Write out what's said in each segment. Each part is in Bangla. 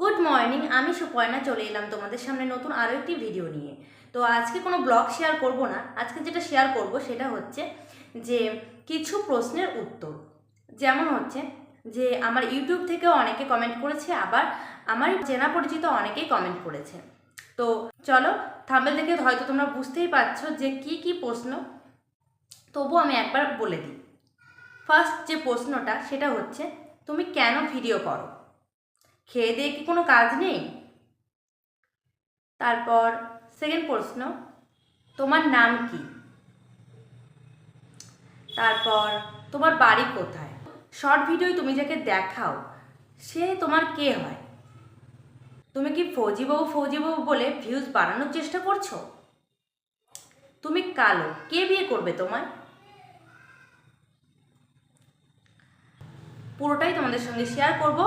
গুড মর্নিং আমি সুপর্ণা, চলে এলাম তোমাদের সামনে নতুন আরও একটি ভিডিও নিয়ে। তো আজকে কোনো ব্লগ শেয়ার করব না। আজকে যেটা শেয়ার করব সেটা হচ্ছে যে, কিছু প্রশ্নের উত্তর। যেমন হচ্ছে যে, আমার ইউটিউব থেকেও অনেকে কমেন্ট করেছে, আবার আমার চেনা পরিচিত অনেকেই কমেন্ট করেছে। তো চলো থাম্বেল দেখে হয়তো তোমরা বুঝতেই পারছ যে, কি কি প্রশ্ন। তবু আমি একবার বলে দিই। ফার্স্ট যে প্রশ্নটা, সেটা হচ্ছে, তুমি কেন ভিডিও করো? খেয়ে দিয়ে কি কোনো কাজ নেই? তারপর সেকেন্ড প্রশ্ন, তোমার নাম কি? তারপর, তোমার বাড়ি কোথায়? শর্ট ভিডিও তুমি যাকে দেখাও, সে তোমার কে হয়? তুমি কি ফৌজি বাবু ফৌজি বাবু বলে ভিউজ বাড়ানোর চেষ্টা করছ? তুমি কালো, কে বিয়ে করবে তোমায়? পুরোটাই তোমাদের সঙ্গে শেয়ার করব।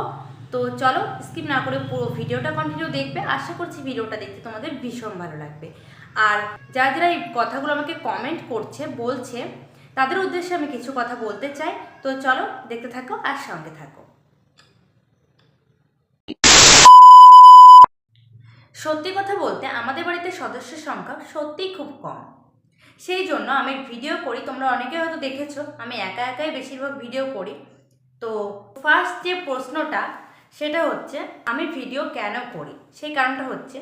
তো চলো স্কিপ না করে পুরো ভিডিওটা কন্টিনিউ দেখবে। আশা করছি ভিডিওটা দেখতে তোমাদের ভীষণ ভালো লাগবে। আর যারা যারা এই কথাগুলো আমাকে কমেন্ট করছে, বলছে, তাদের উদ্দেশ্যে আমি কিছু কথা বলতে চাই। তো চলো, দেখতে থাকো আর সঙ্গে থাকো। সত্যি কথা বলতে, আমাদের বাড়িতে সদস্যের সংখ্যা সত্যিই খুব কম। সেই জন্য আমি ভিডিও করি। তোমরা অনেকে হয়তো দেখেছ, আমি একা একাই বেশিরভাগ ভিডিও করি। তো ফার্স্ট যে প্রশ্নটা সেটা হচ্ছে, আমি ভিডিও কেন করি? সেই কারণটা হচ্ছে,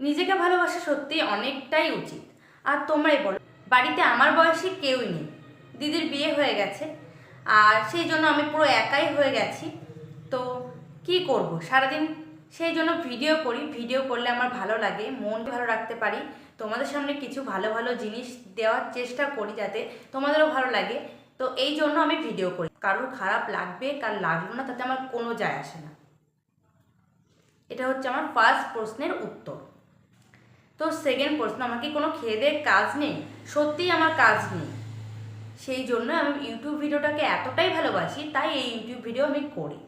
নিজেকে ভালোবাসা সত্যি অনেকটাই উচিত। আর তোমরাই বলো, বাড়িতে আমার বয়সী কেউই নেই। দিদির বিয়ে হয়ে গেছে, আর সেই জন্য আমি পুরো একাই হয়ে গেছি। তো কি করব? সারাদিন সেই জন্য ভিডিও করি। ভিডিও করলে আমার ভালো লাগে, মন ভালো রাখতে পারি। তোমাদের সামনে কিছু ভালো ভালো জিনিস দেওয়ার চেষ্টা করি যাতে তোমাদেরও ভালো লাগে। তো এই জন্য আমি ভিডিও করি। কারোর খারাপ লাগবে, কার লাগল না, তাতে আমার কোনো যায় আসে না। এটা হচ্ছে আমার ফার্স্ট প্রশ্নের উত্তর। তো সেকেন্ড প্রশ্ন, আমার কি কোনো খেয়ে দেয়ে কাজ নেই? সত্যিই আমার কাজ নেই। সেই জন্য আমি ইউটিউব ভিডিওটাকে এতটাই ভালোবাসি, তাই এই ইউটিউব ভিডিও আমি করি।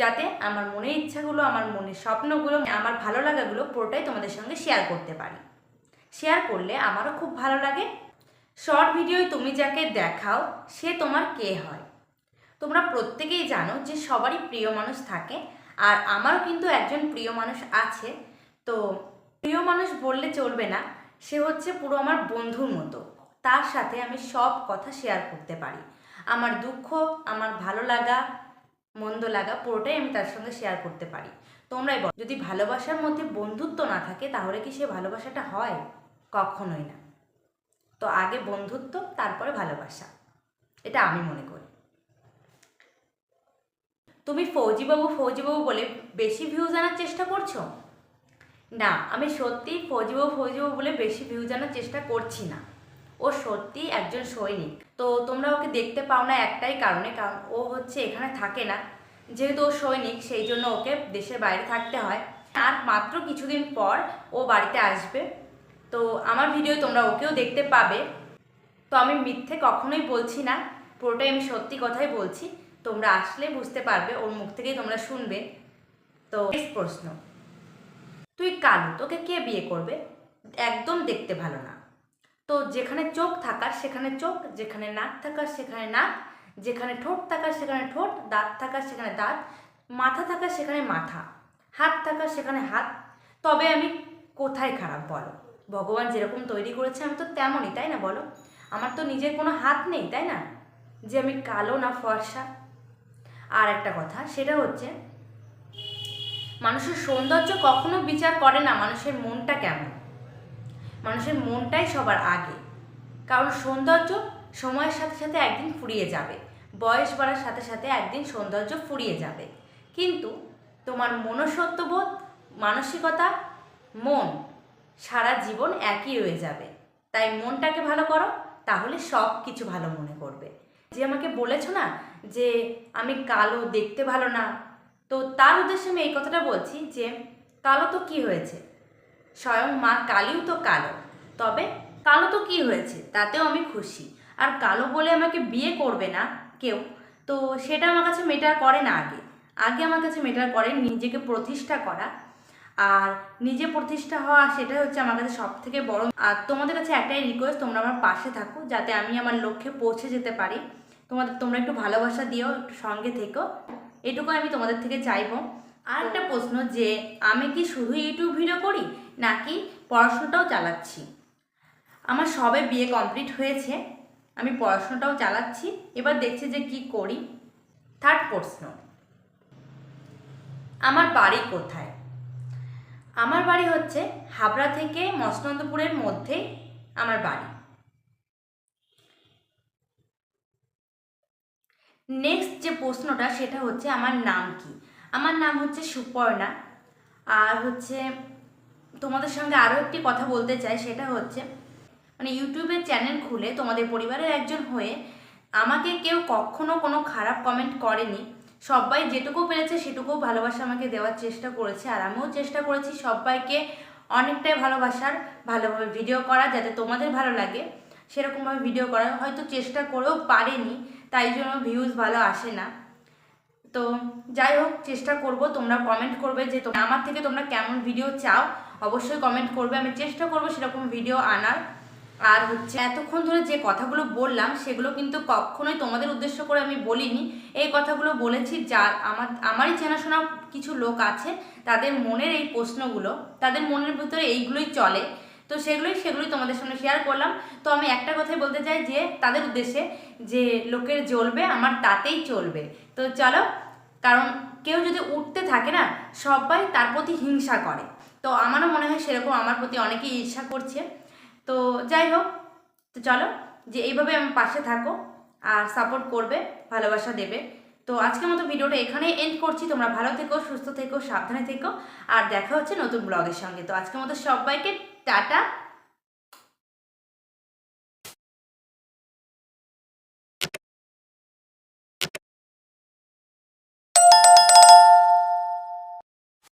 যাতে আমার মনের ইচ্ছাগুলো, আমার মনের স্বপ্নগুলো, আমার ভালো লাগাগুলো পুরোটাই তোমাদের সঙ্গে শেয়ার করতে পারি। শেয়ার করলে আমারও খুব ভালো লাগে শর্ট ভিডিওয় তুমি যাকে দেখাও, সে তোমার কে হয়? তোমরা প্রত্যেকেই জানো যে সবারই প্রিয় মানুষ থাকে, আর আমারও কিন্তু একজন প্রিয় মানুষ আছে। তো প্রিয় মানুষ বললে চলবে না, সে হচ্ছে পুরো আমার বন্ধুর মতো। তার সাথে আমি সব কথা শেয়ার করতে পারি। আমার দুঃখ, আমার ভালো লাগা, মন্দ লাগা, পুরোটাই আমি তার সঙ্গে শেয়ার করতে পারি। তোমরাই বলো, যদি ভালোবাসার মধ্যে বন্ধুত্ব না থাকে, তাহলে কি সে ভালোবাসাটা হয়? কখনোই না। তো আগে বন্ধুত্ব, তারপরে ভালোবাসা। এটা আমি মনে করি। তুমি ফৌজিবাবু ফৌজিবাবু বলে বেশি ভিউজ আনার চেষ্টা করছ? না, আমি সত্যিই ফৌজিবাবু ফৌজিবাবু বলে বেশি ভিউজ আনার চেষ্টা করছি না। ও সত্যিই একজন সৈনিক। তো তোমরা ওকে দেখতে পাও না একটাই কারণে, কারণ ও হচ্ছে এখানে থাকে না। যেহেতু ও সৈনিক, সেই জন্য ওকে দেশের বাইরে থাকতে হয়। আর মাত্র কিছুদিন পর ও বাড়িতে আসবে। তো আমার ভিডিও তোমরা ওকেও দেখতে পাবে। তো আমি মিথ্যে কখনোই বলছি না, পুরোটাই আমি সত্যি কথাই বলছি। তোমরা আসলে বুঝতে পারবে, ওর মুখ থেকেই তোমরা শুনবে। তো প্রশ্ন, তুই কালু, তোকে কে বিয়ে করবে? একদম দেখতে ভালো না। তো যেখানে চোখ থাকার, সেখানে চোখ, যেখানে নাক থাকার, সেখানে নাক, যেখানে ঠোঁট থাকার, সেখানে ঠোঁট, দাঁত থাকার, সেখানে দাঁত, মাথা থাকার, সেখানে মাথা, হাত থাকার, সেখানে হাত। তবে আমি কোথায় খারাপ বলো? ভগবান যেরকম তৈরি করেছে, আমি তো তেমনই, তাই না বলো? আমার তো নিজের কোনো হাত নেই, তাই না? যে আমি কালো না ফর্সা। আর একটা কথা, সেটা হচ্ছে, মানুষের সৌন্দর্য কখনো বিচার করে না মানুষের মনটা কেমন। মানুষের মনটাই সবার আগে। কারণ সৌন্দর্য সময়ের সাথে সাথে একদিন ফুরিয়ে যাবে, বয়স বাড়ার সাথে সাথে একদিন সৌন্দর্য ফুরিয়ে যাবে। কিন্তু তোমার মনসত্ববোধ মানসিকতা, মন সারা জীবন একই রয়ে যাবে। তাই মনটাকে ভালো করো, তাহলে সব কিছু ভালো মনে করবে। যে আমাকে বলেছ না যে আমি কালো দেখতে ভালো না, তো তার উদ্দেশ্যে আমি এই কথাটা বলছি যে কালো তো কি হয়েছে? স্বয়ং মা কালীও তো কালো, তবে কালো তো কি হয়েছে তাতেও আমি খুশি। আর কালো বলে আমাকে বিয়ে করবে না কেউ, তো সেটা আমার কাছে মেটার করে না আগে। আগে আমার কাছে মেটার করে নিজেকে প্রতিষ্ঠা করা আর নিজে প্রতিষ্ঠা হওয়া সেটাই হচ্ছে আমার কাছে সব থেকে বড়। আর তোমাদের কাছে একটাই রিকোয়েস্ট তোমরা আমার পাশে থাকো যাতে আমি আমার লক্ষ্যে পৌঁছে যেতে পারি। তোমাদের, তোমরা একটু ভালোবাসা দিও, একটু সঙ্গে থেকো। এটুকু আমি তোমাদের থেকে চাইব। আর একটা প্রশ্ন যে, আমি কি শুধু ইউটিউব ভিডিও করি, নাকি পড়াশোনাটাও চালাচ্ছি? আমার সবে বিয়ে কমপ্লিট হয়েছে, আমি পড়াশোনাটাও চালাচ্ছি। এবার দেখছি যে কি করি। থার্ড প্রশ্ন, আমার বাড়ি কোথায়? আমার বাড়ি হচ্ছে হাবড়া থেকে মসনন্দপুরের মধ্যেই আমার বাড়ি। নেক্সট যে প্রশ্নটা, সেটা হচ্ছে আমার নাম কি? আমার নাম হচ্ছে সুপর্ণা। আর হচ্ছে তোমাদের সঙ্গে আরও একটি কথা বলতে চাই, সেটা হচ্ছে মানে ইউটিউবের চ্যানেল খুলে তোমাদের পরিবারের একজন হয়ে আমাকে কেউ কখনো কোনো খারাপ কমেন্ট করেনি। সবাই যেটুকু পেরেছে সেটুকু ভালোবাসা আমাকে দেওয়ার চেষ্টা করেছে। আর আমিও চেষ্টা করেছি সবাইকে অনেকটাই ভালোবাসার, ভালোভাবে ভিডিও করা যাতে তোমাদের ভালো লাগে। সেরকমভাবে ভিডিও করা হয়তো চেষ্টা করেও পারেনি, তাই জন্য ভিউজ ভালো আসে না। তো যাই হোক, চেষ্টা করব। তোমরা কমেন্ট করবে যে আমার থেকে তোমরা কেমন ভিডিও চাও? অবশ্যই কমেন্ট করবে। আমি চেষ্টা করব সেরকম ভিডিও আনার। আর হচ্ছে এতক্ষণ ধরে যে কথাগুলো বললাম, সেগুলো কিন্তু কখনোই তোমাদের উদ্দেশ্য করে আমি বলিনি। এই কথাগুলো বলেছি যার আমার, আমারই চেনাশোনা কিছু লোক আছে, তাদের মনের এই প্রশ্নগুলো, তাদের মনের ভিতরে এইগুলোই চলে। তো সেগুলোই সেগুলোই তোমাদের সামনে শেয়ার করলাম। তো আমি একটা কথাই বলতে চাই যে, তাদের উদ্দেশ্যে যে লোকের জ্বলবে, আমার তাতেই চলবে। তো চলো, কারণ কেউ যদি উঠতে থাকে না, সবাই তার প্রতি হিংসা করে। তো আমারও মনে হয় সেরকম, আমার প্রতি অনেকেই ঈর্ষা করছে। তো যাই হোক, তো চলো, যে এইভাবে আমার পাশে থাকো আর সাপোর্ট করবে, ভালোবাসা দেবে। তো আজকের মতো ভিডিওটা এখানে এন্ড করছি। তোমরা ভালো থেকো, সুস্থ থেকো, সাবধানে থেকো। আর দেখা হচ্ছে নতুন ব্লগের সঙ্গে। তো আজকের মতো সবাইকে টাটা।